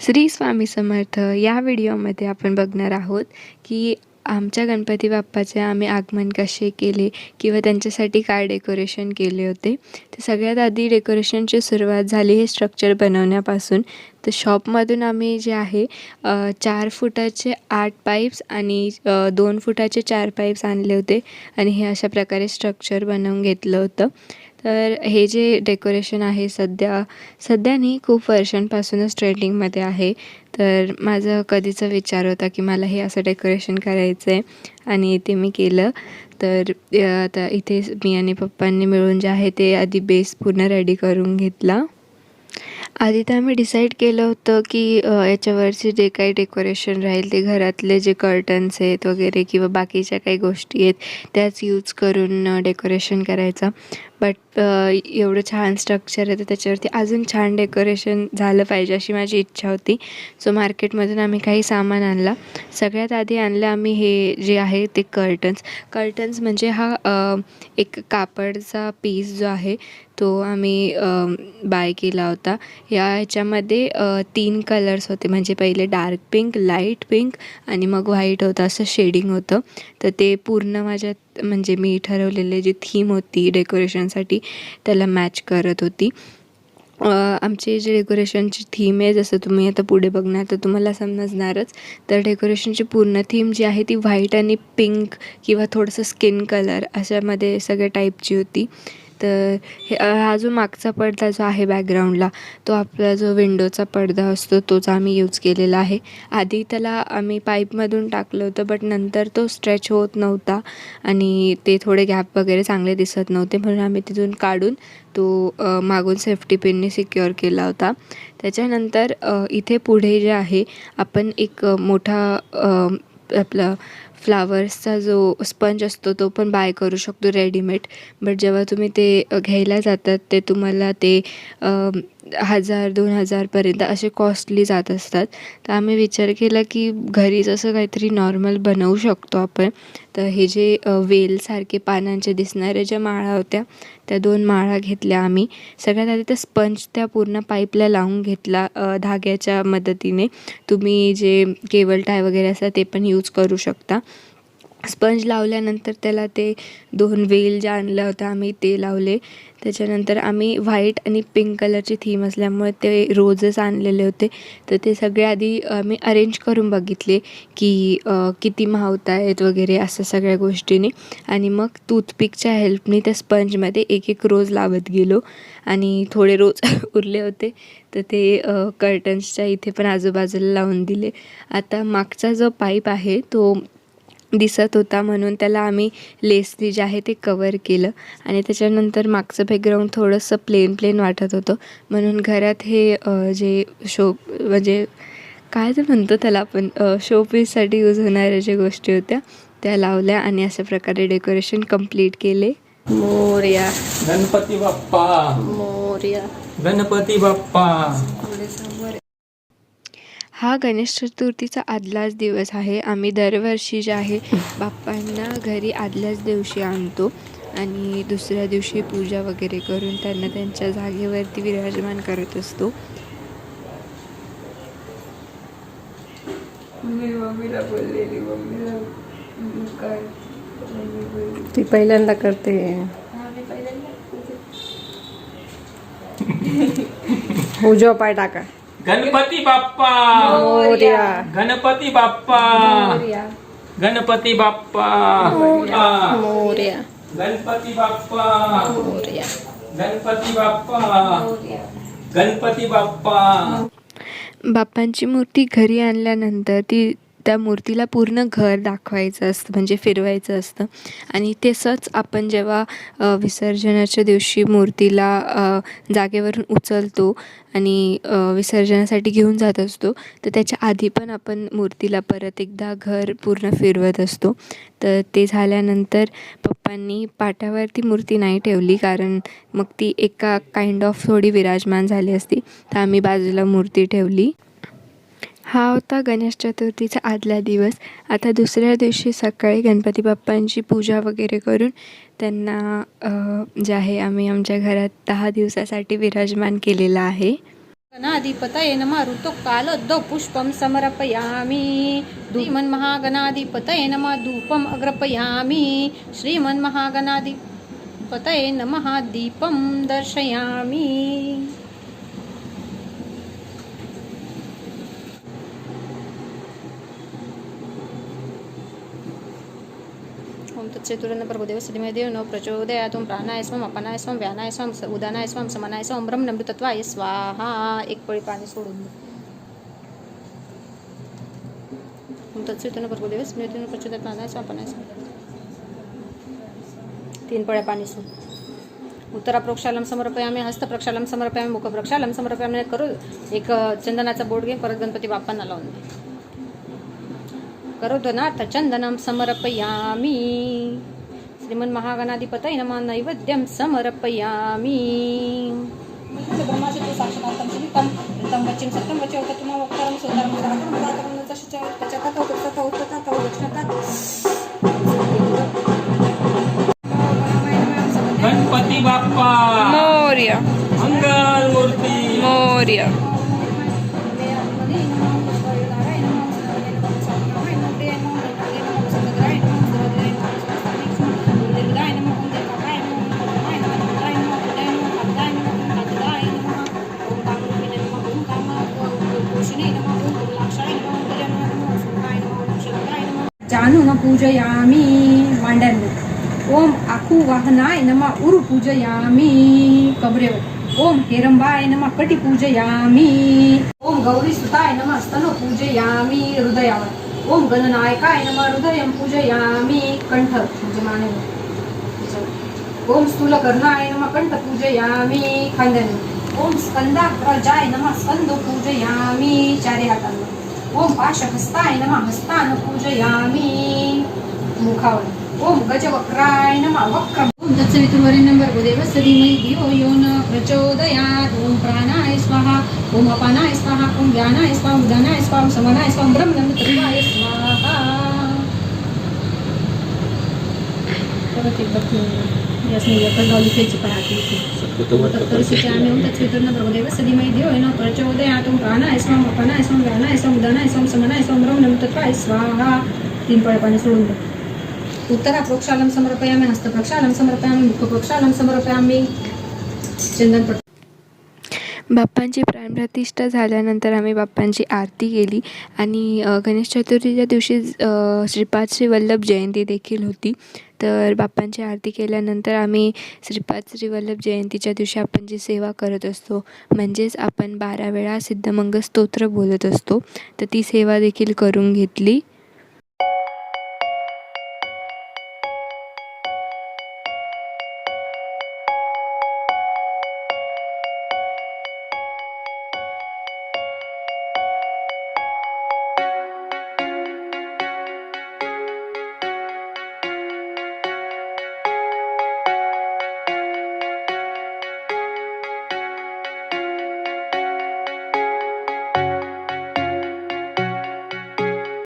श्री स्वामी समर्थ या व्हिडिओमध्ये आपण बघणार आहोत की आमच्या गणपती बाप्पाचे आम्ही आगमन कसे केले किंवा त्यांच्यासाठी काय डेकोरेशन केले होते. तर सगळ्यात आधी डेकोरेशनची सुरुवात झाली हे स्ट्रक्चर बनवण्यापासून. तर शॉपमधून आम्ही जे आहे चार फुटाचे आठ पाईप्स आणि दोन फुटाचे चार पाईप्स आणले होते आणि हे अशा प्रकारे स्ट्रक्चर बनवून घेतलं होतं. तर हे जे डेकोरेशन आहे सध्या सध्या नाही खूप वर्षांपासूनच ट्रेंडिंगमध्ये आहे. तर माझं कधीचा विचार होता की मला हे असं डेकोरेशन करायचं आहे आणि ते मी केलं. तर आता इथे मी आणि पप्पांनी मिळून जे आहे ते आधी बेस पूर्ण रेडी करून घेतला. आधी तर आम्ही डिसाईड केलं होतं की याच्यावरचे जे काही डेकोरेशन राहील ते घरातले जे कर्टन्स आहेत वगैरे किंवा बाकीच्या काही गोष्टी आहेत त्याच यूज करून डेकोरेशन करायचा. बट uh, एवढं छान स्ट्रक्चर आहे तर त्याच्यावरती अजून छान डेकोरेशन झालं पाहिजे अशी माझी इच्छा होती. सो मार्केटमधून आम्ही काही सामान आणला. सगळ्यात आधी आणलं आम्ही हे जे आहे ते कर्टन्स कर्टन्स म्हणजे हा एक कापडचा पीस जो आहे तो आम्ही बाय केला होता. या ह्याच्यामध्ये तीन कलर्स होते. म्हणजे पहिले डार्क पिंक लाइट पिंक आणि मग व्हाईट होतं. असं शेडिंग होतं. तर ते पूर्ण माझ्यात म्हणजे मी ठरवलेले जी थीम होती डेकोरेशनसाठी त्याला मॅच करत होती. आमची जी डेकोरेशनची थीम आहे जसं तुम्ही आता पुढे बघणार तर तुम्हाला समजणारच. तर डेकोरेशनची पूर्ण थीम जी आहे ती व्हाईट आणि पिंक किंवा थोडंसं स्किन कलर अशामध्ये सगळ्या टाईपची होती. तर हे हा जो मागचा पडदा जो आहे बॅकग्राऊंडला तो आपला जो विंडोचा पडदा असतो तोच आम्ही यूज केलेला आहे. आधी त्याला आम्ही पाईपमधून टाकलं होतं बट नंतर तो स्ट्रेच होत नव्हता आणि ते थोडे गॅप वगैरे चांगले दिसत नव्हते म्हणून आम्ही तिथून काढून तो मागून सेफ्टी पिनने सिक्युअर केला होता. त्याच्यानंतर इथे पुढे जे आहे आपण एक मोठा आपलं फ्लावर्सचा जो स्पंज असतो तो पण बाय करू शकतो रेडीमेड बट जेव्हा तुम्ही ते घ्यायला जातात ते तुम्हाला ते हजार दोन हजारपर्यंत असे कॉस्टली जात असतात. तर आम्ही विचार केला की घरीच असं काहीतरी नॉर्मल बनवू शकतो आपण तर हे जे वेलसारखे पानांचे दिसणाऱ्या ज्या माळा होत्या त्या दोन माळा घेतल्या आम्ही. सगळ्यात आधी तर स्पंज त्या पूर्ण पाईपला लावून घेतला धाग्याच्या मदतीने. तुम्ही जे केबल टाय वगैरे असतात ते पण यूज करू शकता. स्पंज लावल्यानंतर त्याला ते दोन वेल ज्या आणल्या होत्या आम्ही ते लावले. त्याच्यानंतर आम्ही व्हाईट आणि पिंक कलरची थीम असल्यामुळे ते रोजेस आणलेले होते. तर ते सगळे आधी आम्ही अरेंज करून बघितले की किती मावत आहेत वगैरे असं सगळ्या गोष्टीने. आणि मग टूथपिकच्या हेल्पनी त्या स्पंजमध्ये एक एक रोज लावत गेलो. आणि थोडे रोज उरले होते. तर ते कर्टन्सच्या इथे पण आजूबाजूला लावून दिले. आता मागचा जो पाईप आहे तो दिसत होता म्हणून त्याला आम्ही लेसनी जे आहे ते कवर केलं. आणि त्याच्यानंतर मागचं बॅकग्राऊंड थोडंसं प्लेन प्लेन वाटत होतं. म्हणून घरात हे जे शो म्हणजे काय ते म्हणतो त्याला आपण शो पीससाठी यूज होणाऱ्या ज्या गोष्टी होत्या त्या लावल्या आणि अशा प्रकारे डेकोरेशन कंप्लीट केले. मोर्या. गणपती बाप्पा. मोर्या. गणपती बाप्पा. हा गणेश चतुर्थीचा आदलाच दिवस आहे. आम्ही दरवर्षी जे आहे बाप्पांना घरी आदल्याच दिवशी आणतो आणि दुसऱ्या दिवशी पूजा वगैरे करून त्यांना त्यांच्या जागेवरती विराजमान करत असतो. मी मम्मीला बोललेली मम्मीला काय? ती पहिल्यांदा करते. उजवा पाय टाका. गणपती बाप्पा. मोर्या. गणपती बाप्पा. गणपती बाप्पा. मोर्या. गणपती बाप्पा. मोर्या. गणपती बाप्पा. गणपती बाप्पा. बाप्पांची मूर्ती घरी आणल्यानंतर ती त्या मूर्तीला पूर्ण घर दाखवायचं असतं म्हणजे फिरवायचं असतं. आणि तसंच आपण जेव्हा विसर्जनाच्या दिवशी मूर्तीला जागेवरून उचलतो आणि विसर्जनासाठी घेऊन जात असतो तर त्याच्या आधी पण आपण मूर्तीला परत एकदा घर पूर्ण फिरवत असतो. तर ते झाल्यानंतर पप्पांनी पाटावरती मूर्ती नाही ठेवली कारण मग ती एका काइंड ऑफ थोडी विराजमान झाली असती तर आम्ही बाजूला मूर्ती ठेवली. हा होता गणेश चतुर्थीचा आदला दिवस. आता दुसऱ्या दिवशी सकाळी गणपती बाप्पांची पूजा वगैरे करून त्यांना जे आहे आम्ही आमच्या घरात दहा दिवसासाठी विराजमान केलेलं आहे. गणाधिपतये नमः ऋतुकालोद्धव पुष्पं समर्पयामि. श्रीमन्महागणाधिपतये नमः धूपम् अग्रपयामि. श्रीमन्महागणाधिपतये नमः दीपं दर्शयामि. ओम तत्चतुरन्न प्रभुदेव श्रीमेदेव न प्रचोदयातुं प्राणाय स्वम अपनाय स्वम व्यानाय स्वम स- उदानाय स्वम समानाय स्वम ब्रह्मनमृतत्वाय स्वाहा। एक पळी पाणी सोडून दे ओम प्रभुदेव स्मृतीन न प्रचोदयात प्राणाय स्वम अपनाय स्वम तीन पळ्या पाणी सोड उत्तरा प्रक्षालम समर्पयामी हस्त प्रक्षालम समर्पयामी मुख प्रक्षालम समर्पयामी करू एक चंदनाचा बोर्ड घे परत गणपती बाप्पांना लावून दे करोदनाथ समर्पयामि। श्रीमन्महागणाधिपतये नमः नैवेद्यं समर्पयामि। गणपती बाप्पा। मोर्या। मंगल मूर्ती मोर्या। जानून पूजयामी। मांड्यांवर ओम आखू वाहनाय नमा उरु पूजयामी। कबरेवर ओम हेरंबाय नमा कटी पूजयामी। ओम गौरी सुताय नमा स्तन पूजयामी। हृदयावर ओम गणनायकाय नमा हृदयं पूजयामी। कंठ म्हणजे मानेवर त्याच्यावर. ओम स्थूलकर्णाय नमा कंठ पूजयामी। खांद्याने ओम स्कंदाग्रजाय नमा स्कंद पूजयामी। चारी हातांवर ओम पाशहस्ताय नम हस्तान पूजयामी। मुखावर ओम गजवक्राय नम वक्र ओम तत्सवितुर्वरेण्यं भर्गोदेव सधीमहि धियो यो न प्रचोदयात्। ओम प्राणाय स्वाहा ओम अपानाय स्वाहा ओम ज्ञानाय स्वाहा उदानाय स्वाहा ओम समानाय स्वाहा ओम स्वाहा। परत एकदा ओम ब्रह्मनंदत्वाय स्वाहा. तीन सोडून द्या उत्तरा समर्पयामि समर्पयामि समर्पयामि चंदन बाप्पांची प्राणप्रतिष्ठा झाल्यानंतर आम्ही बाप्पांची आरती केली आणि गणेश चतुर्थीच्या दिवशी श्रीपाद श्री वल्लभ जयंती देखील होती. तर बाप्पांची आरती केल्यानंतर आम्ही श्रीपाद श्री वल्लभ जयंतीच्या दिवशी आपण जी सेवा करत असतो म्हणजेच आपण बारा वेळा सिद्धमंगल स्तोत्र बोलत असतो तर ती सेवा देखील करून घेतली.